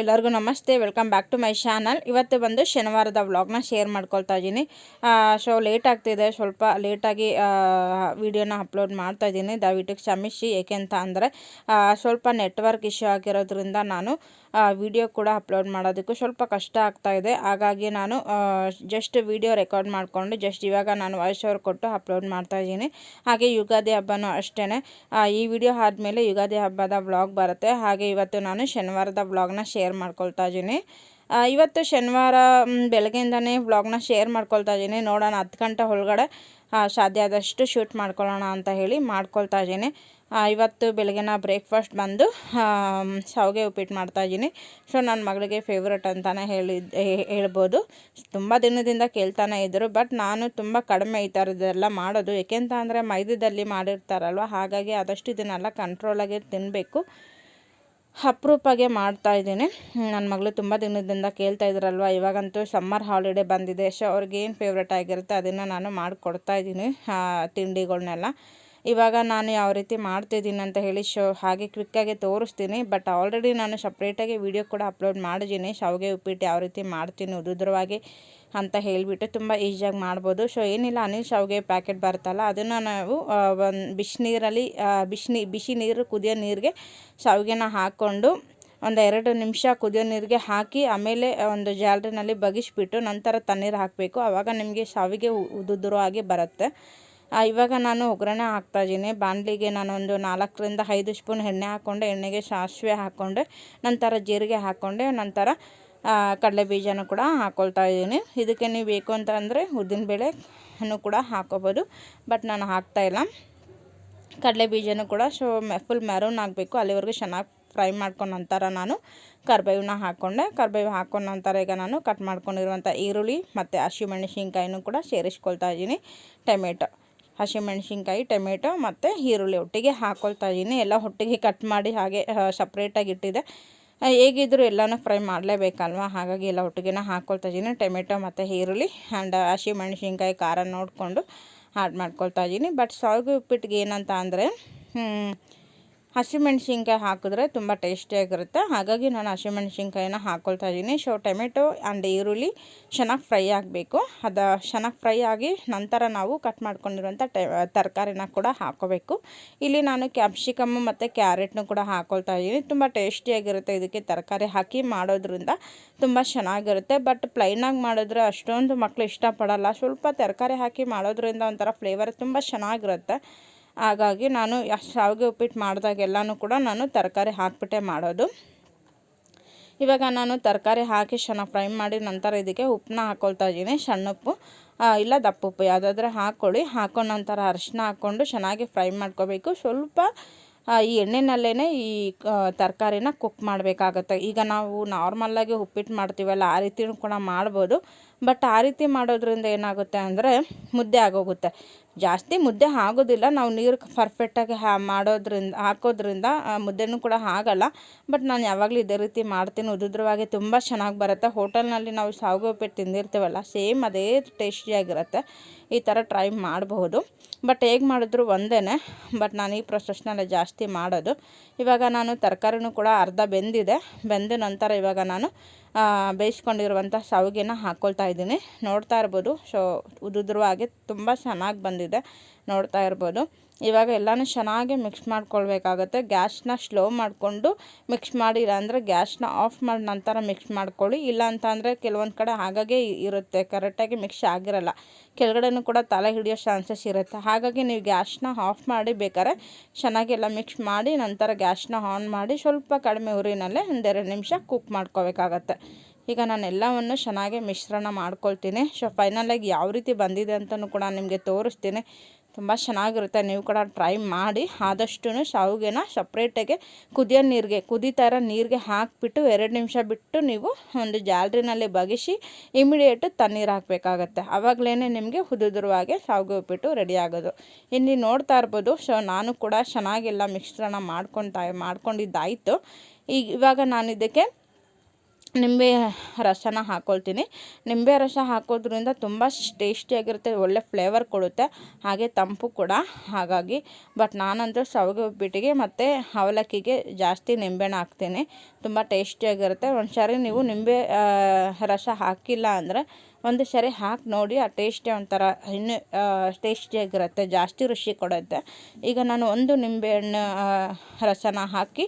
ಎಲ್ಲರಿಗೂ ನಮಸ್ತೆ. Welcome back to my channel ಇವತ್ತು ಬಂದು ಶನಿವಾರದ ವ್ಲಾಗ್ನ ಶೇರ್ ಮಾಡ್ಕೊಳ್ತಾ ಇದ್ದೀನಿ. ಸೊ ಲೇಟ್ ಆಗ್ತಿದೆ. ಸ್ವಲ್ಪ ಲೇಟಾಗಿ ವಿಡಿಯೋನ ಅಪ್ಲೋಡ್ ಮಾಡ್ತಾ ಇದ್ದೀನಿ. ದಯವಿಟ್ಟು ಕ್ಷಮಿಸಿ. ಏಕೆಂತ ಅಂದರೆ ಸ್ವಲ್ಪ ನೆಟ್ವರ್ಕ್ ಇಶ್ಯೂ ಆಗಿರೋದ್ರಿಂದ ನಾನು ವಿಡಿಯೋ ಕೂಡ ಅಪ್ಲೋಡ್ ಮಾಡೋದಕ್ಕೂ ಸ್ವಲ್ಪ ಕಷ್ಟ ಆಗ್ತಾ ಇದೆ. ಹಾಗಾಗಿ ನಾನು ಜಸ್ಟ್ ವಿಡಿಯೋ ರೆಕಾರ್ಡ್ ಮಾಡಿಕೊಂಡು ಜಸ್ಟ್ ಇವಾಗ ನಾನು ವಾಯ್ಸ್ ಓವರ್ ಕೊಟ್ಟು ಅಪ್ಲೋಡ್ ಮಾಡ್ತಾ ಇದ್ದೀನಿ. ಹಾಗೆ ಯುಗಾದಿ ಹಬ್ಬನೂ ಅಷ್ಟೇ ಈ ವಿಡಿಯೋ ಆದಮೇಲೆ ಯುಗಾದಿ ಹಬ್ಬದ ವ್ಲಾಗ್ ಬರುತ್ತೆ. ಹಾಗೆ ಇವತ್ತು ನಾನು ಶನಿವಾರದ ವ್ಲಾಗ್ನ ಶೇರ್ ಮಾಡ್ಕೊಳ್ತಾ ಇದ್ದೀನಿ. ಇವತ್ತು ಶನಿವಾರ ಬೆಳಗ್ಗೆಯಿಂದನೇ ವ್ಲಾಗ್ನ ಶೇರ್ ಮಾಡ್ಕೊಳ್ತಾ ಇದ್ದೀನಿ. ನೋಡೋಣ, ಹತ್ತು ಗಂಟೆ ಒಳಗಡೆ ಸಾಧ್ಯ ಆದಷ್ಟು ಶೂಟ್ ಮಾಡ್ಕೊಳ್ಳೋಣ ಅಂತ ಹೇಳಿ ಮಾಡ್ಕೊಳ್ತಾ ಇದ್ದೀನಿ. ಇವತ್ತು ಬೆಳಗ್ಗೆನ ಬ್ರೇಕ್ಫಾಸ್ಟ್ ಬಂದು ಶಾವಿಗೆ ಉಪ್ಪಿಟ್ಟು ಮಾಡ್ತಾ ಇದ್ದೀನಿ. ಸೊ ನನ್ನ ಮಗಳಿಗೆ ಫೇವ್ರೇಟ್ ಅಂತಲೇ ಹೇಳಿ ಹೇಳ್ಬೋದು. ತುಂಬ ದಿನದಿಂದ ಕೇಳ್ತಾನೆ ಇದ್ದರು ಬಟ್ ನಾನು ತುಂಬ ಕಡಿಮೆ ಈ ಥರದ್ದೆಲ್ಲ ಮಾಡೋದು. ಏಕೆಂತ ಅಂದರೆ ಮೈದದಲ್ಲಿ ಮಾಡಿರ್ತಾರಲ್ವ? ಹಾಗಾಗಿ ಆದಷ್ಟು ಇದನ್ನೆಲ್ಲ ಕಂಟ್ರೋಲಾಗಿ ತಿನ್ನಬೇಕು ಅಪರೂಪಗೆ ಮಾಡ್ತಾ ಇದ್ದೀನಿ. ನನ್ನ ಮಗಳು ತುಂಬ ದಿನದಿಂದ ಕೇಳ್ತಾ ಇದ್ರಲ್ವ, ಇವಾಗಂತೂ ಸಮ್ಮರ್ ಹಾಲಿಡೇ ಬಂದಿದೆ. ಸೊ ಅವ್ರಿಗೆ ಏನು ಫೇವ್ರೇಟ್ ಆಗಿರುತ್ತೆ ಅದನ್ನು ನಾನು ಮಾಡಿಕೊಡ್ತಾ ಇದ್ದೀನಿ ತಿಂಡಿಗಳನ್ನೆಲ್ಲ ಇವಾಗ ನಾನು ಯಾವ ರೀತಿ ಮಾಡ್ತಿದ್ದೀನಿ ಅಂತ ಹೇಳಿ ಶೋ ಹಾಗೆ ಕ್ವಿಕ್ಕಾಗಿ ತೋರಿಸ್ತೀನಿ. ಬಟ್ ಆಲ್ರೆಡಿ ನಾನು ಸಪ್ರೇಟಾಗಿ ವಿಡಿಯೋ ಕೂಡ ಅಪ್ಲೋಡ್ ಮಾಡಿದ್ದೀನಿ. ಶಾವಿಗೆ ಉಪ್ಪಿಟ್ಟು ಯಾವ ರೀತಿ ಮಾಡ್ತೀನಿ, ಉದುದ್ರವಾಗಿ ಅಂತ ಹೇಳಿಬಿಟ್ಟು ತುಂಬ ಈಸಿಯಾಗಿ ಮಾಡ್ಬೋದು. ಸೊ ಏನಿಲ್ಲ, ಅನಿಲ್ ಶಾವಿಗೆ ಪ್ಯಾಕೆಟ್ ಬರುತ್ತಲ್ಲ ಅದನ್ನು ನಾವು ಒಂದು ಬಿಸಿನೀರಲ್ಲಿ ಬಿಸಿ ಬಿಸಿ ನೀರು, ಕುದಿಯೋ ನೀರಿಗೆ ಶಾವಿಗೆನ ಹಾಕ್ಕೊಂಡು ಒಂದು ಎರಡು ನಿಮಿಷ ಕುದಿಯೋ ನೀರಿಗೆ ಹಾಕಿ, ಆಮೇಲೆ ಒಂದು ಜಾಲರಿನಲ್ಲಿ ಬಗಿಸ್ಬಿಟ್ಟು ನಂತರ ತಣ್ಣೀರು ಹಾಕಬೇಕು. ಆವಾಗ ನಿಮಗೆ ಶಾವಿಗೆ ಉದುದ್ರವಾಗಿ ಬರುತ್ತೆ. ಇವಾಗ ನಾನು ಒಗ್ಗರಣೆ ಹಾಕ್ತಾ ಇದ್ದೀನಿ. ಬಾಣಲಿಗೆ ನಾನೊಂದು ನಾಲ್ಕರಿಂದ ಐದು ಸ್ಪೂನ್ ಎಣ್ಣೆ ಹಾಕ್ಕೊಂಡೆ, ಎಣ್ಣೆಗೆ ಸಾಸಿವೆ ಹಾಕ್ಕೊಂಡೆ, ನಂತರ ಜೀರಿಗೆ ಹಾಕ್ಕೊಂಡೆ, ನಂತರ ಕಡಲೆ ಬೀಜನೂ ಕೂಡ ಹಾಕ್ಕೊಳ್ತಾ ಇದ್ದೀನಿ. ಇದಕ್ಕೆ ನೀವು ಬೇಕು ಅಂತ ಅಂದರೆ ಉದ್ದಿನಬೇಳೆನೂ ಕೂಡ ಹಾಕ್ಕೋಬೋದು ಬಟ್ ನಾನು ಹಾಕ್ತಾ ಇಲ್ಲ. ಕಡಲೆ ಬೀಜನೂ ಕೂಡ ಸೊ ಫುಲ್ ಮೆರೂನ್ ಆಗಬೇಕು. ಅಲ್ಲಿವರೆಗೂ ಚೆನ್ನಾಗಿ ಫ್ರೈ ಮಾಡ್ಕೊಂಡ ನಂತರ ನಾನು ಕರ್ಬೇವನ್ನ ಹಾಕ್ಕೊಂಡೆ ಕರ್ಬೇವು ಹಾಕೊಂಡ ನಂತರ ಈಗ ನಾನು ಕಟ್ ಮಾಡ್ಕೊಂಡಿರುವಂಥ ಈರುಳ್ಳಿ ಮತ್ತು ಹಸಿಮೆಣಸಿನ್ಕಾಯಿನೂ ಕೂಡ ಸೇರಿಸ್ಕೊಳ್ತಾ ಇದ್ದೀನಿ. ಟೊಮೆಟೊ, ಹಸಿಮೆಣಸಿನ್ಕಾಯಿ, ಟೊಮೆಟೊ ಮತ್ತು ಈರುಳ್ಳಿ ಒಟ್ಟಿಗೆ ಹಾಕ್ಕೊಳ್ತಾ ಇದ್ದೀನಿ. ಎಲ್ಲ ಒಟ್ಟಿಗೆ ಕಟ್ ಮಾಡಿ ಹಾಗೆ ಸಪ್ರೇಟಾಗಿ ಇಟ್ಟಿದೆ. ಹೇಗಿದ್ದರೂ ಎಲ್ಲನೂ ಫ್ರೈ ಮಾಡಲೇಬೇಕಲ್ವ? ಹಾಗಾಗಿ ಎಲ್ಲ ಒಟ್ಟಿಗೆನ ಹಾಕ್ಕೊಳ್ತಾ ಇದ್ದೀನಿ ಟೊಮೆಟೊ ಮತ್ತು ಈರುಳ್ಳಿ ಆ್ಯಂಡ್ ಹಸಿಮೆಣಸಿನ್ಕಾಯಿ ಖಾರ ನೋಡಿಕೊಂಡು ಆ್ಯಡ್ ಮಾಡ್ಕೊಳ್ತಾ ಇದ್ದೀನಿ ಬಟ್ ಶಾವಿಗೆ ಉಪ್ಪಿಟ್ಟಿಗೆ ಏನಂತ ಅಂದರೆ ಹಸಿಮೆಣ್ಸಿನ್ಕಾಯಿ ಹಾಕಿದ್ರೆ ತುಂಬ ಟೇಸ್ಟಿಯಾಗಿರುತ್ತೆ ಹಾಗಾಗಿ ನಾನು ಹಸಿಮೆಣ್ಸಿನ್ಕಾಯಿನ ಹಾಕ್ಕೊಳ್ತಾ ಇದ್ದೀನಿ. ಸೊ ಟೊಮೆಟೊ ಆ್ಯಂಡ್ ಈರುಳ್ಳಿ ಚೆನ್ನಾಗಿ ಫ್ರೈ ಆಗಬೇಕು. ಅದು ಚೆನ್ನಾಗಿ ಫ್ರೈ ಆಗಿ ನಂತರ ನಾವು ಕಟ್ ಮಾಡ್ಕೊಂಡಿರುವಂಥ ತರಕಾರಿನ ಕೂಡ ಹಾಕೋಬೇಕು. ಇಲ್ಲಿ ನಾನು ಕ್ಯಾಪ್ಸಿಕಮ್ ಮತ್ತು ಕ್ಯಾರೆಟ್ನು ಕೂಡ ಹಾಕ್ಕೊಳ್ತಾ ಇದ್ದೀನಿ. ತುಂಬ ಟೇಸ್ಟಿಯಾಗಿರುತ್ತೆ ಇದಕ್ಕೆ ತರಕಾರಿ ಹಾಕಿ ಮಾಡೋದ್ರಿಂದ. ತುಂಬ ಚೆನ್ನಾಗಿರುತ್ತೆ. ಬಟ್ ಪ್ಲೈನಾಗಿ ಮಾಡಿದ್ರೆ ಅಷ್ಟೊಂದು ಮಕ್ಕಳು ಇಷ್ಟಪಡಲ್ಲ. ಸ್ವಲ್ಪ ತರಕಾರಿ ಹಾಕಿ ಮಾಡೋದ್ರಿಂದ ಒಂಥರ ಫ್ಲೇವರ್ ತುಂಬ ಚೆನ್ನಾಗಿರುತ್ತೆ. ಹಾಗಾಗಿ ನಾನು ಶಾವಿಗೆ ಉಪ್ಪಿಟ್ಟು ಮಾಡಿದಾಗೆಲ್ಲನೂ ಕೂಡ ನಾನು ತರಕಾರಿ ಹಾಕ್ಬಿಟ್ಟೆ ಮಾಡೋದು. ಇವಾಗ ನಾನು ತರಕಾರಿ ಹಾಕಿ ಚೆನ್ನಾಗಿ ಫ್ರೈ ಮಾಡಿ ನಂತರ ಇದಕ್ಕೆ ಉಪ್ಪನ್ನ ಹಾಕ್ಕೊಳ್ತಾ ಇದ್ದೀನಿ, ಸಣ್ಣ ಉಪ್ಪು. ಇಲ್ಲ ದಪ್ಪ ಉಪ್ಪು, ಯಾವುದಾದ್ರೆ ಹಾಕ್ಕೊಳ್ಳಿ ಹಾಕೊಂಡ ನಂತರ ಅರಿಶಿನ ಹಾಕ್ಕೊಂಡು ಚೆನ್ನಾಗಿ ಫ್ರೈ ಮಾಡ್ಕೋಬೇಕು. ಸ್ವಲ್ಪ ಈ ಎಣ್ಣೆನಲ್ಲೇ ಈ ತರಕಾರಿನ ಕುಕ್ ಮಾಡಬೇಕಾಗತ್ತೆ. ಈಗ ನಾವು ನಾರ್ಮಲ್ಲಾಗಿ ಉಪ್ಪಿಟ್ಟು ಮಾಡ್ತೀವಲ್ಲ, ಆ ರೀತಿಯೂ ಕೂಡ ಮಾಡ್ಬೋದು. ಬಟ್ ಆ ರೀತಿ ಮಾಡೋದ್ರಿಂದ ಏನಾಗುತ್ತೆ ಅಂದರೆ ಮುದ್ದೆ ಆಗೋಗುತ್ತೆ. ಜಾಸ್ತಿ ಮುದ್ದೆ ಆಗೋದಿಲ್ಲ. ನಾವು ನೀರು ಪರ್ಫೆಕ್ಟಾಗಿ ಹಾ ಮಾಡೋದ್ರಿಂದ, ಹಾಕೋದ್ರಿಂದ ಮುದ್ದೆನೂ ಕೂಡ ಆಗಲ್ಲ. ಬಟ್ ನಾನು ಯಾವಾಗಲೂ ಇದೇ ರೀತಿ ಮಾಡ್ತೀನಿ. ಉದುದ್ರವಾಗಿ ತುಂಬ ಚೆನ್ನಾಗಿ ಬರುತ್ತೆ. ಹೋಟೆಲ್ನಲ್ಲಿ ನಾವು ಶಾವಿಗೆ ಉಪ್ಪಿಟ್ಟು ತಿಂದಿರ್ತೀವಲ್ಲ, ಸೇಮ್ ಅದೇ ಟೇಸ್ಟಿಯಾಗಿರುತ್ತೆ ಈ ಥರ ಟ್ರೈ ಮಾಡಬಹುದು. ಬಟ್ ಹೇಗೆ ಮಾಡಿದ್ರು ಒಂದೇ ಬಟ್ ನಾನು ಈ ಪ್ರೊಸೆಸ್ನೆಲ್ಲ ಜಾಸ್ತಿ ಮಾಡೋದು. ಇವಾಗ ನಾನು ತರಕಾರಿನೂ ಕೂಡ ಅರ್ಧ ಬೆಂದಿದೆ. ಬೆಂದ ನಂತರ ಇವಾಗ ನಾನು ಬೇಯಿಸ್ಕೊಂಡಿರುವಂಥ ಶಾವಿಗೆನ ಹಾಕ್ಕೊಳ್ತಾ ಇದ್ದೀನಿ. ನೋಡ್ತಾ ಇರ್ಬೋದು. ಸೊ ಉದುದ್ರವಾಗಿ ತುಂಬ ಚೆನ್ನಾಗಿ ಬಂದಿದೆ. ನೋಡ್ತಾ ಇರ್ಬೋದು. ಇವಾಗ ಎಲ್ಲನೂ ಚೆನ್ನಾಗಿ ಮಿಕ್ಸ್ ಮಾಡ್ಕೊಳ್ಬೇಕಾಗತ್ತೆ. ಗ್ಯಾಸ್ನ ಸ್ಲೋ ಮಾಡಿಕೊಂಡು ಮಿಕ್ಸ್ ಮಾಡಿ ಇಲ್ಲಾಂದರೆ ಗ್ಯಾಸ್ನ ಆಫ್ ಮಾಡಿ ನಂತರ ಮಿಕ್ಸ್ ಮಾಡ್ಕೊಳ್ಳಿ. ಇಲ್ಲ ಅಂತ ಅಂದರೆ ಕೆಲವೊಂದು ಕಡೆ ಹಾಗಾಗೆ ಇರುತ್ತೆ. ಕರೆಕ್ಟಾಗಿ ಮಿಕ್ಸ್ ಆಗಿರಲ್ಲ. ಕೆಳಗಡೆನೂ ಕೂಡ ತಲೆ ಹಿಡಿಯೋ ಚಾನ್ಸಸ್ ಇರುತ್ತೆ. ಹಾಗಾಗಿ ನೀವು ಗ್ಯಾಸ್ನ ಆಫ್ ಮಾಡಿ ಬೇಕಾದ್ರೆ ಚೆನ್ನಾಗಿ ಎಲ್ಲ ಮಿಕ್ಸ್ ಮಾಡಿ ನಂತರ ಗ್ಯಾಸ್ನ ಆನ್ ಮಾಡಿ ಸ್ವಲ್ಪ ಕಡಿಮೆ ಉರಿನಲ್ಲೇ ಒಂದೆರಡು ನಿಮಿಷ ಕುಕ್ ಮಾಡ್ಕೋಬೇಕಾಗತ್ತೆ ಈಗ ನಾನು ಎಲ್ಲವನ್ನು ಚೆನ್ನಾಗಿ ಮಿಶ್ರಣ ಮಾಡ್ಕೊಳ್ತೀನಿ. ಸೊ ಫೈನಲಾಗಿ ಯಾವ ರೀತಿ ಬಂದಿದೆ ಅಂತಲೂ ಕೂಡ ನಿಮಗೆ ತೋರಿಸ್ತೀನಿ. ತುಂಬ ಚೆನ್ನಾಗಿರುತ್ತೆ. ನೀವು ಕೂಡ ಟ್ರೈ ಮಾಡಿ ಆದಷ್ಟು ಶಾವಿಗೆನ ಸಪ್ರೇಟಾಗೆ ಕುದಿಯೋ ನೀರಿಗೆ, ಕುದಿತಾರ ನೀರಿಗೆ ಹಾಕಿಬಿಟ್ಟು ಎರಡು ನಿಮಿಷ ಬಿಟ್ಟು ನೀವು ಒಂದು ಜಾಲ್ರಿನಲ್ಲಿ ಬಗಿಸಿ ಇಮಿಡಿಯೇಟು ತಣ್ಣೀರು ಹಾಕಬೇಕಾಗತ್ತೆ. ಆವಾಗಲೇ ನಿಮಗೆ ಉದುರುವಾಗೆ ಶಾವಿಗೆ ಉಪ್ಪಿಟ್ಟು ರೆಡಿ ಆಗೋದು. ಇಲ್ಲಿ ನೋಡ್ತಾ ಇರ್ಬೋದು ಸೊ ನಾನು ಕೂಡ ಚೆನ್ನಾಗಿಲ್ಲ ಮಿಶ್ರಣ ಮಾಡ್ಕೊತಾ ಮಾಡ್ಕೊಂಡಿದ್ದಾಯಿತು. ಈಗ ಇವಾಗ ನಾನು ಇದಕ್ಕೆ ನಿಂಬೆ ರಸನ ಹಾಕ್ಕೊಳ್ತೀನಿ ನಿಂಬೆ ರಸ ಹಾಕೋದ್ರಿಂದ ತುಂಬ ಟೇಸ್ಟಿಯಾಗಿರುತ್ತೆ, ಒಳ್ಳೆ ಫ್ಲೇವರ್ ಕೊಡುತ್ತೆ. ಹಾಗೆ ತಂಪು ಕೂಡ. ಹಾಗಾಗಿ, ಬಟ್ ನಾನಂತೂ ಶಾವಿಗೆ ಉಪ್ಪಿಟ್ಟಿಗೆ ಮತ್ತು ಅವಲಕ್ಕಿಗೆ ಜಾಸ್ತಿ ನಿಂಬೆಹಣ್ಣು ಹಾಕ್ತೀನಿ. ತುಂಬ ಟೇಸ್ಟಿಯಾಗಿರುತ್ತೆ. ಒಂದು ಸಾರಿ ನೀವು ನಿಂಬೆ ರಸ ಹಾಕಿಲ್ಲ ಅಂದರೆ ಒಂದು ಸರಿ ಹಾಕಿ ನೋಡಿ, ಆ ಟೇಸ್ಟೇ ಒಂಥರ ಇನ್ನೂ ಟೇಸ್ಟಿಯಾಗಿರುತ್ತೆ, ಜಾಸ್ತಿ ರುಚಿ ಕೊಡುತ್ತೆ. ಈಗ ನಾನು ಒಂದು ನಿಂಬೆಹಣ್ಣು ರಸನ ಹಾಕಿ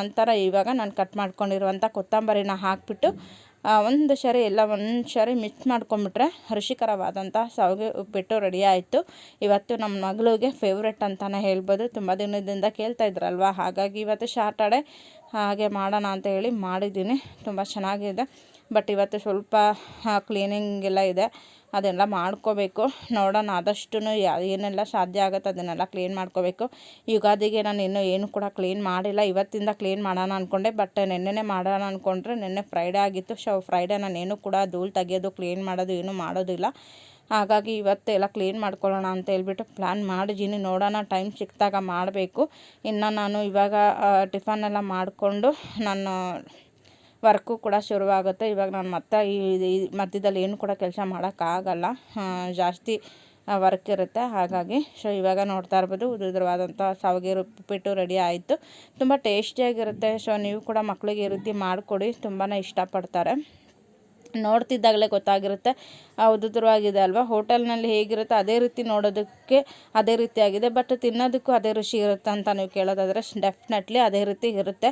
ನಂತರ ಇವಾಗ ನಾನು ಕಟ್ ಮಾಡ್ಕೊಂಡಿರುವಂಥ ಕೊತ್ತಂಬರಿನ ಹಾಕಿಬಿಟ್ಟು ಒಂದು ಸರಿ ಎಲ್ಲ ಒಂದು ಸರಿ ಮಿಕ್ಸ್ ಮಾಡ್ಕೊಂಬಿಟ್ರೆ ರುಚಿಕರವಾದಂಥ ಶಾವಿಗೆ ಉಪ್ಪಿಟ್ಟು ರೆಡಿ ಆಯಿತು. ಇವತ್ತು ನಮ್ಮ ಮಗಳಿಗೆ ಫೇವ್ರೆಟ್ ಅಂತಲೇ ಹೇಳ್ಬೋದು. ತುಂಬ ದಿನದಿಂದ ಕೇಳ್ತಾ ಇದ್ರಲ್ವ? ಹಾಗಾಗಿ ಇವತ್ತು ಶಾರ್ಟರ್ಡೆ ಹಾಗೆ ಮಾಡೋಣ ಅಂತ ಹೇಳಿ ಮಾಡಿದ್ದೀನಿ. ತುಂಬ ಚೆನ್ನಾಗಿದೆ. ಬಟ್ ಇವತ್ತು ಸ್ವಲ್ಪ ಕ್ಲೀನಿಂಗ್ ಎಲ್ಲ ಇದೆ. ಅದೆಲ್ಲ ಮಾಡ್ಕೋಬೇಕು. ನೋಡೋಣ ಆದಷ್ಟು ಏನೆಲ್ಲ ಸಾಧ್ಯ ಆಗುತ್ತೆ ಅದನ್ನೆಲ್ಲ ಕ್ಲೀನ್ ಮಾಡ್ಕೋಬೇಕು. ಯುಗಾದಿಗೆ ನಾನು ಇನ್ನೂ ಏನು ಕೂಡ ಕ್ಲೀನ್ ಮಾಡಿಲ್ಲ. ಇವತ್ತಿಂದ ಕ್ಲೀನ್ ಮಾಡೋಣ ಅಂದ್ಕೊಂಡೆ ಬಟ್ ನೆನ್ನೆನೇ ಮಾಡೋಣ ಅಂದ್ಕೊಂಡ್ರೆ ನೆನ್ನೆ ಫ್ರೈಡೇ ಆಗಿತ್ತು. ಸೊ ಫ್ರೈಡೇ ನಾನು ಏನು ಕೂಡ ಧೂಳು ತೆಗೆಯೋದು ಕ್ಲೀನ್ ಮಾಡೋದು, ಏನೂ ಮಾಡೋದಿಲ್ಲ ಹಾಗಾಗಿ ಇವತ್ತೆಲ್ಲ ಕ್ಲೀನ್ ಮಾಡ್ಕೊಳ್ಳೋಣ ಅಂತ ಹೇಳ್ಬಿಟ್ಟು ಪ್ಲ್ಯಾನ್ ಮಾಡಿದ್ದೀನಿ. ನೋಡೋಣ ಟೈಮ್ ಸಿಕ್ಕಿದಾಗ ಮಾಡಬೇಕು. ಇನ್ನು ನಾನು ಇವಾಗ ಟಿಫನ್ ಎಲ್ಲ ಮಾಡಿಕೊಂಡು ನಾನು ವರ್ಕು ಕೂಡ ಶುರುವಾಗುತ್ತೆ. ಇವಾಗ ನಾನು ಮತ್ತೆ ಈ ಮಧ್ಯದಲ್ಲಿ ಏನು ಕೂಡ ಕೆಲಸ ಮಾಡೋಕ್ಕಾಗಲ್ಲ. ಜಾಸ್ತಿ ವರ್ಕ್ ಇರುತ್ತೆ. ಹಾಗಾಗಿ, ಸೊ, ಇವಾಗ ನೋಡ್ತಾ ಇರ್ಬೋದು. ಉದುರವಾದಂಥ ಸಾವಿಗೆ ಉಪ್ಪಿಟ್ಟು ರೆಡಿ ಆಯಿತು. ತುಂಬ ಟೇಸ್ಟಿಯಾಗಿರುತ್ತೆ. ಸೊ, ನೀವು ಕೂಡ ಮಕ್ಕಳಿಗೆ ಈ ರೀತಿ ಮಾಡಿಕೊಡಿ. ತುಂಬಾ ಇಷ್ಟಪಡ್ತಾರೆ. ನೋಡ್ತಿದ್ದಾಗಲೇ ಗೊತ್ತಾಗಿರುತ್ತೆ. ಉದುದ್ರವಾಗಿದೆ ಅಲ್ವಾ? ಹೋಟೆಲ್ನಲ್ಲಿ ಹೇಗಿರುತ್ತೆ ಅದೇ ರೀತಿ ನೋಡೋದಕ್ಕೆ ಅದೇ ರೀತಿ ಆಗಿದೆ. ಬಟ್ ತಿನ್ನೋದಕ್ಕೂ ಅದೇ ರುಚಿ ಇರುತ್ತೆ ಅಂತ ನೀವು ಕೇಳೋದಾದರೆ ಡೆಫಿನೆಟ್ಲಿ ಅದೇ ರೀತಿ ಇರುತ್ತೆ.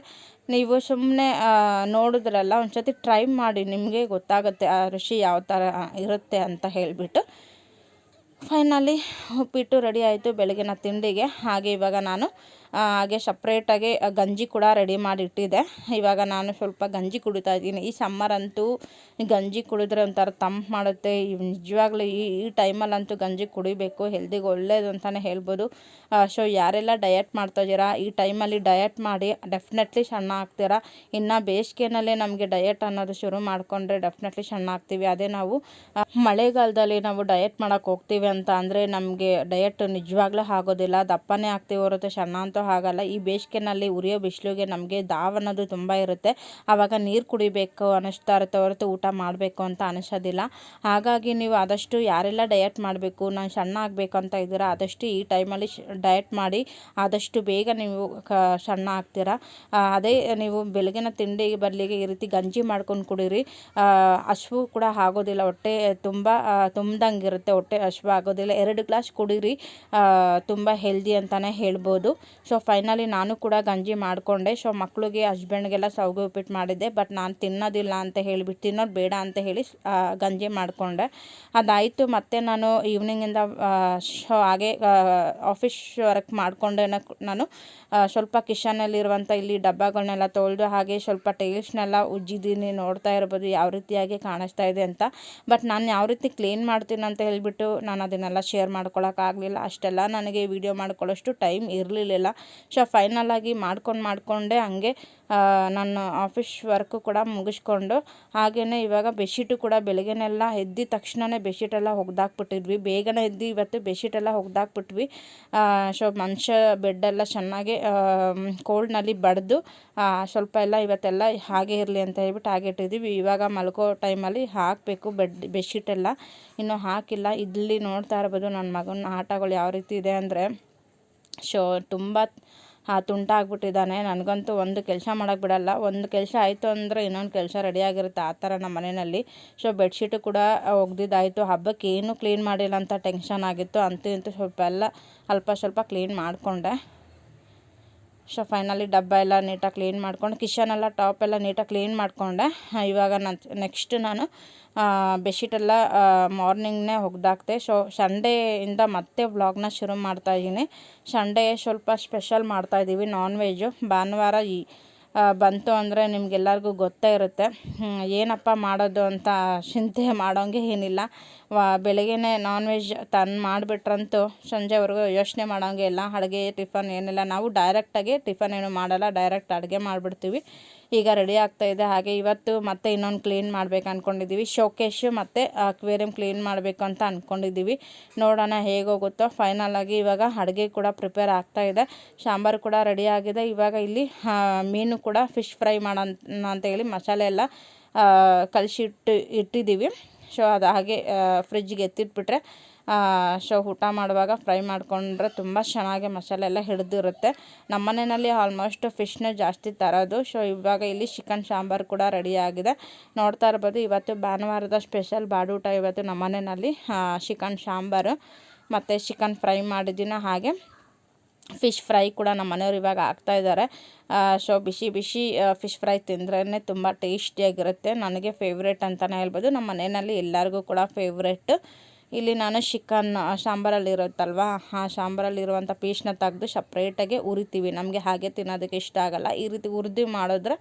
ನೀವು ಸುಮ್ಮನೆ ನೋಡಿದ್ರಲ್ಲ ಒಂದು ಸತಿ ಟ್ರೈ ಮಾಡಿ ನಿಮಗೆ ಗೊತ್ತಾಗುತ್ತೆ ಆ ರುಚಿ ಯಾವ ಥರ ಇರುತ್ತೆ ಅಂತ ಹೇಳಿಬಿಟ್ಟು. ಫೈನಲಿ ಉಪ್ಪಿಟ್ಟು ರೆಡಿ ಆಯಿತು ಬೆಳಗಿನ ತಿಂಡಿಗೆ. ಹಾಗೆ ಇವಾಗ ನಾನು ಹಾಗೆ ಸಪ್ರೇಟಾಗಿ ಗಂಜಿ ಕೂಡ ರೆಡಿ ಮಾಡಿ ಇಟ್ಟಿದ್ದೆ ಇವಾಗ ನಾನು ಸ್ವಲ್ಪ ಗಂಜಿ ಕುಡಿತಾ ಇದ್ದೀನಿ. ಈ ಸಮ್ಮರ್ ಅಂತೂ ಗಂಜಿ ಕುಡಿದ್ರೆ ಒಂಥರ ತಂಪು ಮಾಡುತ್ತೆ. ನಿಜವಾಗ್ಲೂ ಈ ಈ ಟೈಮಲ್ಲಂತೂ ಗಂಜಿ ಕುಡಿಬೇಕು ಹೆಲ್ದಿಗೆ ಒಳ್ಳೇದು ಅಂತಲೇ ಹೇಳ್ಬೋದು. ಸೊ ಯಾರೆಲ್ಲ ಡಯಟ್ ಮಾಡ್ತಾ ಇದ್ದೀರಾ, ಈ ಟೈಮಲ್ಲಿ ಡಯಟ್ ಮಾಡಿ ಡೆಫಿನೆಟ್ಲಿ ಸಣ್ಣ ಆಗ್ತೀರಾ? ಇನ್ನು ಬೇಸಿಗೆನಲ್ಲೇ ನಮಗೆ ಡಯಟ್ ಅನ್ನೋದು ಶುರು ಮಾಡಿಕೊಂಡ್ರೆ ಡೆಫಿನೆಟ್ಲಿ ಸಣ್ಣ ಆಗ್ತೀವಿ. ಅದೇ ನಾವು ಮಳೆಗಾಲದಲ್ಲಿ ನಾವು ಡಯಟ್ ಮಾಡೋಕ್ಕೆ ಹೋಗ್ತೀವಿ ಅಂತ ಅಂದರೆ ನಮಗೆ ಡಯಟ್ ನಿಜವಾಗ್ಲೂ ಆಗೋದಿಲ್ಲ. ದಪ್ಪನೇ ಆಗ್ತೀವಿ ಹೊರತು ಸಣ್ಣ ಅಂತ ಆಗಲ್ಲ ಈ ಬೇಸಿಗೆನಲ್ಲಿ ಉರಿಯೋ ಬಿಸಿಲಿಗೆ ನಮಗೆ ದಾವ್ ಅನ್ನೋದು ತುಂಬ ಇರುತ್ತೆ. ಆವಾಗ ನೀರು ಕುಡಿಬೇಕು ಅನ್ನಿಸ್ತಾ ಇರುತ್ತೆ, ಹೊರತು ಊಟ ಮಾಡಬೇಕು ಅಂತ ಅನಿಸೋದಿಲ್ಲ ಹಾಗಾಗಿ ನೀವು ಆದಷ್ಟು ಯಾರೆಲ್ಲ ಡಯಟ್ ಮಾಡಬೇಕು, ನಾನು ಸಣ್ಣ ಆಗಬೇಕು ಅಂತ ಇದ್ದೀರಾ, ಆದಷ್ಟು ಈ ಟೈಮಲ್ಲಿ ಡಯಟ್ ಮಾಡಿ ಆದಷ್ಟು ಬೇಗ ನೀವು ಕ, ಸಣ್ಣ ಆಗ್ತೀರಾ. ಅದೇ ನೀವು ಬೆಳಗಿನ ತಿಂಡಿ ಬದಲಿಗೆ ಈ ರೀತಿ ಗಂಜಿ ಮಾಡ್ಕೊಂಡು ಕುಡೀರಿ. ಹಶ್ವು ಕೂಡ ಆಗೋದಿಲ್ಲ, ಹೊಟ್ಟೆ ತುಂಬ ತುಂಬ್ದಂಗಿರುತ್ತೆ, ಹೊಟ್ಟೆ ಹಶ್ವು ಆಗೋದಿಲ್ಲ. ಎರಡು ಗ್ಲಾಸ್ ಕುಡೀರಿ ತುಂಬ ಹೆಲ್ದಿ ಅಂತಲೇ ಹೇಳ್ಬೋದು. ಸೊ ಫೈನಲಿ ನಾನು ಕೂಡ ಗಂಜಿ ಮಾಡಿಕೊಂಡೆ. ಸೊ ಮಕ್ಕಳಿಗೆ ಹಸ್ಬೆಂಡ್ಗೆಲ್ಲ ಸೌಗೆ ಉಪ್ಪಿಟ್ಟು ಮಾಡಿದ್ದೆ. ಬಟ್ ನಾನು ತಿನ್ನೋದಿಲ್ಲ ಅಂತ ಹೇಳಿಬಿಟ್ಟು ತಿನ್ನೋದು ಬೇಡ ಅಂತ ಹೇಳಿ ಗಂಜಿ ಮಾಡಿಕೊಂಡೆ. ಅದಾಯಿತು. ಮತ್ತೆ ನಾನು ಈವ್ನಿಂಗಿಂದ ಸೊ ಹಾಗೆ ಆಫೀಸ್ ವರ್ಕ್ ಮಾಡಿಕೊಂಡೆ ನಾನು ಸ್ವಲ್ಪ ಕಿಶನಲ್ಲಿರುವಂಥ ಇಲ್ಲಿ ಡಬ್ಬಗಳನ್ನೆಲ್ಲ ತೊಳೆದು, ಹಾಗೆ ಸ್ವಲ್ಪ ಟೈಲ್ಸ್ನೆಲ್ಲ ಉಜ್ಜಿದ್ದೀನಿ, ನೋಡ್ತಾ ಇರ್ಬೋದು, ಯಾವ ರೀತಿಯಾಗಿ ಕಾಣಿಸ್ತಾ ಇದೆ ಅಂತ. ಬಟ್ ನಾನು ಯಾವ ರೀತಿ ಕ್ಲೀನ್ ಮಾಡ್ತೀನಿ ಅಂತ ಹೇಳಿಬಿಟ್ಟು ನಾನು ಅದನ್ನೆಲ್ಲ ಶೇರ್ ಮಾಡ್ಕೊಳ್ಳೋಕ್ಕಾಗಲಿಲ್ಲ ಅಷ್ಟೆಲ್ಲ ನನಗೆ ವಿಡಿಯೋ ಮಾಡ್ಕೊಳ್ಳೋಷ್ಟು ಟೈಮ್ ಇರಲಿಲ್ಲ. ಸೊ ಫೈನಲಾಗಿ ಮಾಡ್ಕೊಂಡು ಮಾಡಿಕೊಂಡೆ ಹಂಗೆ ನನ್ನ ಆಫೀಸ್ ವರ್ಕು ಕೂಡ ಮುಗಿಸ್ಕೊಂಡು ಹಾಗೆಯೇ ಇವಾಗ ಬೆಡ್ಶೀಟು ಕೂಡ ಬೆಳಗ್ಗೆನೆಲ್ಲ ಎದ್ದಿದ ತಕ್ಷಣವೇ ಬೆಡ್ಶೀಟೆಲ್ಲ ಒಗ್ದಾಕ್ಬಿಟ್ಟಿದ್ವಿ. ಬೇಗನೆ ಎದ್ದು ಇವತ್ತು ಬೆಡ್ಶೀಟೆಲ್ಲ ಒಗ್ದಾಕ್ಬಿಟ್ವಿ. ಸೊ ಮನುಷ್ಯ ಬೆಡ್ಡೆಲ್ಲ ಚೆನ್ನಾಗಿ ಕೋಲ್ಡ್ನಲ್ಲಿ ಬಡಿದು ಸ್ವಲ್ಪ ಎಲ್ಲ ಇವತ್ತೆಲ್ಲ ಹಾಗೆ ಇರಲಿ ಅಂತ ಹೇಳ್ಬಿಟ್ಟು ಹಾಗೆ ಇಟ್ಟಿದ್ದೀವಿ ಇವಾಗ ಮಲ್ಕೋ ಟೈಮಲ್ಲಿ ಹಾಕಬೇಕು ಬೆಡ್ ಬೆಡ್ಶೀಟೆಲ್ಲ ಇನ್ನೂ ಹಾಕಿಲ್ಲ. ಇಲ್ಲಿ ನೋಡ್ತಾ ಇರ್ಬೋದು ನನ್ನ ಮಗನ ಆಟಗಳು ಯಾವ ರೀತಿ ಇದೆ ಅಂದರೆ ಶೋ, ತುಂಬ ತುಂಟಾಗ್ಬಿಟ್ಟಿದ್ದಾನೆ. ನನಗಂತೂ ಒಂದು ಕೆಲಸ ಮಾಡೋಕ್ಕೆ ಬಿಡಲ್ಲ. ಒಂದು ಕೆಲಸ ಆಯಿತು ಅಂದರೆ ಇನ್ನೊಂದು ಕೆಲಸ ರೆಡಿಯಾಗಿರುತ್ತೆ ಆ ಥರ ನಮ್ಮ ಮನೆಯಲ್ಲಿ. ಸೊ ಬೆಡ್ಶೀಟು ಕೂಡ ಒಗ್ದಿದ್ದಾಯಿತು. ಹಬ್ಬಕ್ಕೆ ಏನೂ ಕ್ಲೀನ್ ಮಾಡಿಲ್ಲ ಅಂತ ಟೆನ್ಷನ್ ಆಗಿತ್ತು. ಅಂತೂ ಇಂತೂ ಸ್ವಲ್ಪ ಎಲ್ಲ ಅಲ್ಪ ಸ್ವಲ್ಪ ಕ್ಲೀನ್ ಮಾಡಿಕೊಂಡೆ. ಸೊ ಫೈನಲಿ ಡಬ್ಬ ಎಲ್ಲ ನೀಟಾಗಿ ಕ್ಲೀನ್ ಮಾಡ್ಕೊಂಡು ಕಿಶನ್ ಎಲ್ಲ ಟಾಪ್ ಎಲ್ಲ ನೀಟಾಗಿ ಕ್ಲೀನ್ ಮಾಡಿಕೊಂಡೆ. ಇವಾಗ ನಾನು ನೆಕ್ಸ್ಟ್ ನಾನು ಬೆಡ್ಶೀಟೆಲ್ಲ ಮಾರ್ನಿಂಗ್ನೇ ಒಗ್ದಾಕ್ತೆ. ಸೊ ಸಂಡೇಯಿಂದ ಮತ್ತೆ ವ್ಲಾಗ್ನ ಶುರು ಮಾಡ್ತಾಯಿದ್ದೀನಿ ಸಂಡೇ ಸ್ವಲ್ಪ ಸ್ಪೆಷಲ್ ಮಾಡ್ತಾಯಿದ್ದೀವಿ ನಾನ್ ವೆಜ್ಜು ಭಾನುವಾರ ಈ ಬಂತು ಅಂದರೆ ನಿಮಗೆಲ್ಲರಿಗೂ ಗೊತ್ತೇ ಇರುತ್ತೆ. ಏನಪ್ಪ ಮಾಡೋದು ಅಂತ ಚಿಂತೆ ಮಾಡೋಂಗೆ ಏನಿಲ್ಲ. ವಾ, ಬೆಳಗ್ಗೆನೇ ನಾನ್ ವೆಜ್ ತಂದು ಮಾಡಿಬಿಟ್ರಂತೂ ಸಂಜೆವರೆಗೂ ಯೋಚನೆ ಮಾಡೋಂಗೆ ಇಲ್ಲ. ಅಡುಗೆ, ಟಿಫನ್ ಏನಿಲ್ಲ. ನಾವು ಡೈರೆಕ್ಟಾಗಿ ಟಿಫನ್ ಏನು ಮಾಡಲ್ಲ. ಡೈರೆಕ್ಟ್ ಅಡುಗೆ ಮಾಡಿಬಿಡ್ತೀವಿ. ಈಗ ರೆಡಿ ಆಗ್ತಾ ಇದೆ. ಹಾಗೆ ಇವತ್ತು ಮತ್ತೆ ಇನ್ನೊಂದು ಕ್ಲೀನ್ ಮಾಡ್ಬೇಕು ಅಂದ್ಕೊಂಡಿದ್ದೀವಿ ಶೋಕೇಶು ಮತ್ತು ಅಕ್ವೇರಿಯಂ ಕ್ಲೀನ್ ಮಾಡಬೇಕು ಅಂತ ಅಂದ್ಕೊಂಡಿದ್ದೀವಿ ನೋಡೋಣ ಹೇಗೋಗುತ್ತೋ ಫೈನಲ್ ಆಗಿ ಇವಾಗ ಅಡುಗೆ ಕೂಡ ಪ್ರಿಪೇರ್ ಆಗ್ತಾ ಇದೆ. ಸಾಂಬಾರು ಕೂಡ ರೆಡಿ ಆಗಿದೆ. ಇವಾಗ ಇಲ್ಲಿ ಮೀನು ಕೂಡ ಫಿಶ್ ಫ್ರೈ ಮಾಡೋಣ ಅಂತ ಹೇಳಿ ಮಸಾಲೆ ಎಲ್ಲ ಕಲಸಿಟ್ಟು ಇಟ್ಟಿದ್ದೀವಿ. ಸೊ ಅದು ಹಾಗೆ ಫ್ರಿಜ್ಗೆ ಎತ್ತಿಟ್ಬಿಟ್ರೆ ಸೊ ಊಟ ಮಾಡುವಾಗ ಫ್ರೈ ಮಾಡಿಕೊಂಡ್ರೆ ತುಂಬ ಚೆನ್ನಾಗಿ ಮಸಾಲೆ ಎಲ್ಲ ಹಿಡಿದಿರುತ್ತೆ. ನಮ್ಮ ಮನೆಯಲ್ಲಿ ಆಲ್ಮೋಸ್ಟ್ ಫಿಶ್ನ ಜಾಸ್ತಿ ತರೋದು. ಸೊ ಇವಾಗ ಇಲ್ಲಿ ಚಿಕನ್ ಸಾಂಬಾರು ಕೂಡ ರೆಡಿ ಆಗಿದೆ. ನೋಡ್ತಾ ಇರ್ಬೋದು, ಇವತ್ತು ಭಾನುವಾರದ ಸ್ಪೆಷಲ್ ಬಾಡೂಟ ಇವತ್ತು ನಮ್ಮ ಮನೆಯಲ್ಲಿ ಚಿಕನ್ ಸಾಂಬಾರು. ಮತ್ತು ಚಿಕನ್ ಫ್ರೈ ಮಾಡಿದ್ದೀನಿ ಹಾಗೆ. ಫಿಶ್ ಫ್ರೈ ಕೂಡ ನಮ್ಮ ಮನೆಯವ್ರು ಇವಾಗ ಆಗ್ತಾ ಇದ್ದಾರೆ. ಸೊ ಬಿಸಿ ಬಿಸಿ ಫಿಶ್ ಫ್ರೈ ತಿಂದ್ರೇ ತುಂಬ ಟೇಸ್ಟಿಯಾಗಿರುತ್ತೆ. ನನಗೆ ಫೇವ್ರೇಟ್ ಅಂತಲೇ ಹೇಳ್ಬೋದು. ನಮ್ಮ ಮನೆಯಲ್ಲಿ ಎಲ್ಲರಿಗೂ ಕೂಡ ಫೇವ್ರೇಟ್ ಇಲ್ಲಿ ನಾನು ಚಿಕನ್ ಸಾಂಬಾರಲ್ಲಿರುತ್ತಲ್ವಾ ಆ ಸಾಂಬಾರಲ್ಲಿರುವಂಥ ಪೀಸ್ನ ತೆಗೆದು ಸಪ್ರೇಟಾಗಿ ಉರಿತೀವಿ. ನಮಗೆ ಹಾಗೆ ತಿನ್ನೋದಕ್ಕೆ ಇಷ್ಟ ಆಗಲ್ಲ. ಈ ರೀತಿ ಉರಿದು ಮಾಡಿದ್ರೆ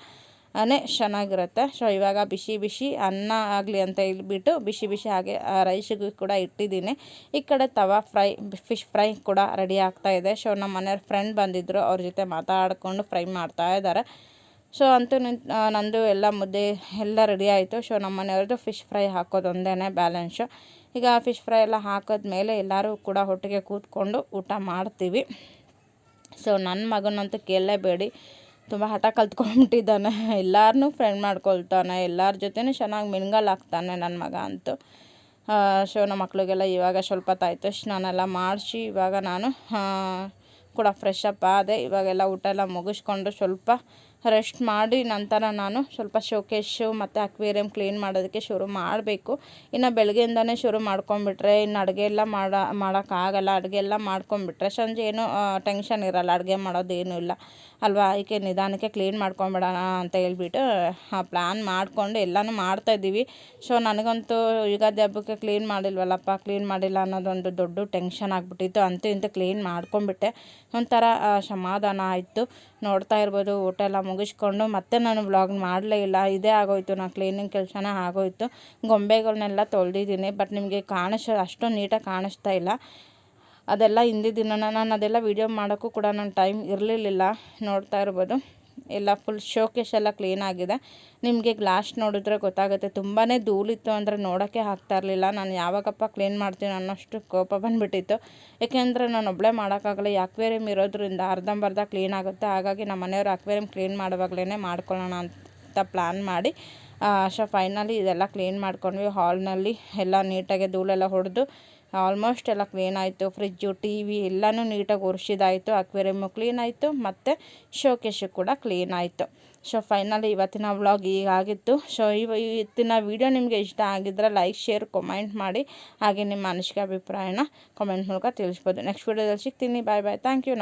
ಅನೇ ಚೆನ್ನಾಗಿರುತ್ತೆ ಸೊ ಇವಾಗ ಬಿಸಿ ಬಿಸಿ ಅನ್ನ ಆಗಲಿ ಅಂತ ಹೇಳ್ಬಿಟ್ಟು ಬಿಸಿ ಬಿಸಿ ಹಾಗೆ ರೈಸಿಗೂ ಕೂಡ ಇಟ್ಟಿದ್ದೀನಿ. ಈ ಕಡೆ ತವಾ ಫ್ರೈ ಫಿಶ್ ಫ್ರೈ ಕೂಡ ರೆಡಿ ಆಗ್ತಾ ಇದೆ. ಸೊ ನಮ್ಮ ಮನೆಯವ್ರ ಫ್ರೆಂಡ್ ಬಂದಿದ್ದರು ಅವ್ರ ಜೊತೆ ಮಾತಾಡಿಕೊಂಡು ಫ್ರೈ ಮಾಡ್ತಾ ಇದ್ದಾರೆ ಸೊ ಅಂತೂ ನಂದು ಎಲ್ಲ ಮುದ್ದೆ ಎಲ್ಲ ರೆಡಿ ಆಯಿತು. ಸೊ ನಮ್ಮ ಮನೆಯವ್ರದ್ದು ಫಿಶ್ ಫ್ರೈ ಹಾಕೋದೊಂದೇ ಬ್ಯಾಲೆನ್ಸು ಈಗ ಫಿಶ್ ಫ್ರೈ ಎಲ್ಲ ಹಾಕೋದ್ಮೇಲೆ ಎಲ್ಲರೂ ಕೂಡ ಒಟ್ಟಿಗೆ ಕೂತ್ಕೊಂಡು ಊಟ ಮಾಡ್ತೀವಿ. ಸೊ ನನ್ನ ಮಗನಂತೂ ಕೇಳಲೇಬೇಡಿ. ತುಂಬ ಹಠ ಕಲ್ತ್ಕೊಂಡ್ಬಿಟ್ಟಿದ್ದಾನೆ. ಎಲ್ಲಾರನ್ನು ಫ್ರೆಂಡ್ ಮಾಡ್ಕೊಳ್ತಾನೆ. ಎಲ್ಲರ ಜೊತೆನೂ ಚೆನ್ನಾಗಿ ಮಿಂಗಲ್ ಆಗ್ತಾನೆ ನನ್ನ ಮಗ ಅಂತೂ. ಸೊ ನಮ್ಮ ಮಕ್ಳಿಗೆಲ್ಲ ಇವಾಗ ಸ್ವಲ್ಪ ತಾಯ್ತು ಸ್ನಾನೆಲ್ಲ ಮಾಡಿಸಿ ಇವಾಗ ನಾನು ಕೂಡ ಫ್ರೆಶ್ ಅಪ್ ಆದೆ. ಇವಾಗೆಲ್ಲ ಊಟ ಎಲ್ಲ ಮುಗಿಸ್ಕೊಂಡು ಸ್ವಲ್ಪ ರೆಸ್ಟ್ ಮಾಡಿ ನಂತರ ನಾನು ಸ್ವಲ್ಪ ಶೋಕೇಶು ಮತ್ತು ಅಕ್ವೇರಿಯಂ ಕ್ಲೀನ್ ಮಾಡೋದಕ್ಕೆ ಶುರು ಮಾಡಬೇಕು. ಇನ್ನು ಬೆಳಗ್ಗೆಯಿಂದನೇ ಶುರು ಮಾಡ್ಕೊಂಬಿಟ್ರೆ ಇನ್ನು ಅಡುಗೆ ಎಲ್ಲ ಮಾಡ ಮಾಡೋಕ್ಕಾಗಲ್ಲ ಅಡುಗೆ ಎಲ್ಲ ಮಾಡ್ಕೊಂಬಿಟ್ರೆ ಸಂಜೆ ಏನೂ ಟೆನ್ಷನ್ ಇರಲ್ಲ ಅಡುಗೆ ಮಾಡೋದೇನೂ ಇಲ್ಲ. ಅಲ್ವಾ? ಅದಕ್ಕೆ ನಿಧಾನಕ್ಕೆ ಕ್ಲೀನ್ ಮಾಡ್ಕೊಂಬಿಡೋಣ ಅಂತ ಹೇಳ್ಬಿಟ್ಟು ಪ್ಲ್ಯಾನ್ ಮಾಡಿಕೊಂಡು ಎಲ್ಲನೂ ಮಾಡ್ತಾಯಿದ್ದೀವಿ ಸೊ ನನಗಂತೂ ಯುಗಾದಿ ಹಬ್ಬಕ್ಕೆ ಕ್ಲೀನ್ ಮಾಡಿಲ್ವಲ್ಲಪ್ಪ ಕ್ಲೀನ್ ಮಾಡಿಲ್ಲ ಅನ್ನೋದೊಂದು ದೊಡ್ಡ ಟೆನ್ಷನ್ ಆಗಿಬಿಟ್ಟಿತ್ತು. ಅಂತೂ ಇಂತೂ ಕ್ಲೀನ್ ಮಾಡ್ಕೊಂಬಿಟ್ಟೆ ಒಂಥರ ಆ, ಸಮಾಧಾನ ಆಯಿತು. ನೋಡ್ತಾ ಇರ್ಬೋದು ಊಟ ಎಲ್ಲ ಮುಗಿಸ್ಕೊಂಡು ಮತ್ತೆ ನಾನು ವ್ಲಾಗ್ ಮಾಡಲೇ ಇಲ್ಲ. ಇದೇ ಆಗೋಯಿತು. ನಾನು ಕ್ಲೀನಿಂಗ್ ಕೆಲಸನೇ ಆಗೋಯಿತು. ಗೊಂಬೆಗಳನ್ನೆಲ್ಲ ತೊಳೆದಿದ್ದೀನಿ. ಬಟ್ ನಿಮಗೆ ಕಾಣಿಸೋ, ಅಷ್ಟು ನೀಟಾಗಿ ಕಾಣಿಸ್ತಾ ಇಲ್ಲ. ಅದೆಲ್ಲ ಹಿಂದಿನ ದಿನ ನಾನು ಅದೆಲ್ಲ ವೀಡಿಯೋ ಮಾಡೋಕ್ಕೂ ಕೂಡ ನನ್ನ ಟೈಮ್ ಇರಲಿಲ್ಲ ನೋಡ್ತಾ ಇರ್ಬೋದು. ಎಲ್ಲ ಫುಲ್ ಶೋಕೇಶ್ ಎಲ್ಲ ಕ್ಲೀನ್ ಆಗಿದೆ. ನಿಮಗೆ ಗ್ಲಾಸ್ ನೋಡಿದ್ರೆ ಗೊತ್ತಾಗುತ್ತೆ. ತುಂಬಾ ಧೂಳಿತ್ತು ಅಂದರೆ ನೋಡೋಕ್ಕೆ ಆಗ್ತಾ ಇರಲಿಲ್ಲ. ನಾನು ಯಾವಾಗಪ್ಪ ಕ್ಲೀನ್ ಮಾಡ್ತೀನಿ ಅನ್ನೋಷ್ಟು ಕೋಪ ಬಂದುಬಿಟ್ಟಿತ್ತು. ಏಕೆಂದರೆ ನಾನು ಒಬ್ಬಳೇ ಮಾಡೋಕ್ಕಾಗಲ್ಲ. ಅಕ್ವೇರಿಯಂ ಇರೋದ್ರಿಂದ ಅರ್ಧಂಬರ್ಧ ಕ್ಲೀನ್ ಆಗುತ್ತೆ. ಹಾಗಾಗಿ ನಮ್ಮ ಮನೆಯವರು ಅಕ್ವೇರಿಯಂ ಕ್ಲೀನ್ ಮಾಡುವಾಗಲೇ ಮಾಡ್ಕೊಳ್ಳೋಣ ಅಂತ ಪ್ಲ್ಯಾನ್ ಮಾಡಿ ಸೊ ಫೈನಲಿ ಇದೆಲ್ಲ ಕ್ಲೀನ್ ಮಾಡ್ಕೊಂಡ್ವಿ. ಹಾಲ್ನಲ್ಲಿ ಎಲ್ಲ ನೀಟಾಗಿ ಧೂಳೆಲ್ಲ ಹೊಡೆದು ಆಲ್ಮೋಸ್ಟ್ ಎಲ್ಲ ಕ್ಲೀನ್ ಆಯಿತು ಫ್ರಿಜ್ಜು ಟಿ ವಿ ಎಲ್ಲನೂ ನೀಟಾಗಿ ಒರೆಸಿದಾಯಿತು ಅಕ್ವೇರಿಯಮ್ಮು ಕ್ಲೀನ್ ಆಯಿತು, ಮತ್ತು ಶೋಕೇಶು ಕೂಡ ಕ್ಲೀನ್ ಆಯಿತು. ಸೊ ಫೈನಲಿ ಇವತ್ತಿನ ವ್ಲಾಗ್ ಹೀಗಾಗಿತ್ತು ಸೊ ಇವ ಇವತ್ತಿನ ವಿಡಿಯೋ ನಿಮಗೆ ಇಷ್ಟ ಆಗಿದ್ರೆ ಲೈಕ್ ಶೇರ್ ಕಮೆಂಟ್ ಮಾಡಿ. ಹಾಗೆ ನಿಮ್ಮ ಅನಿಸಿಕೆ, ಅಭಿಪ್ರಾಯನ ಕಮೆಂಟ್ ಮೂಲಕ ತಿಳಿಸ್ಬೋದು. ನೆಕ್ಸ್ಟ್ ವೀಡಿಯೋದಲ್ಲಿ ಸಿಗ್ತೀನಿ. ಬಾಯ್ ಬಾಯ್ ಥ್ಯಾಂಕ್ ಯು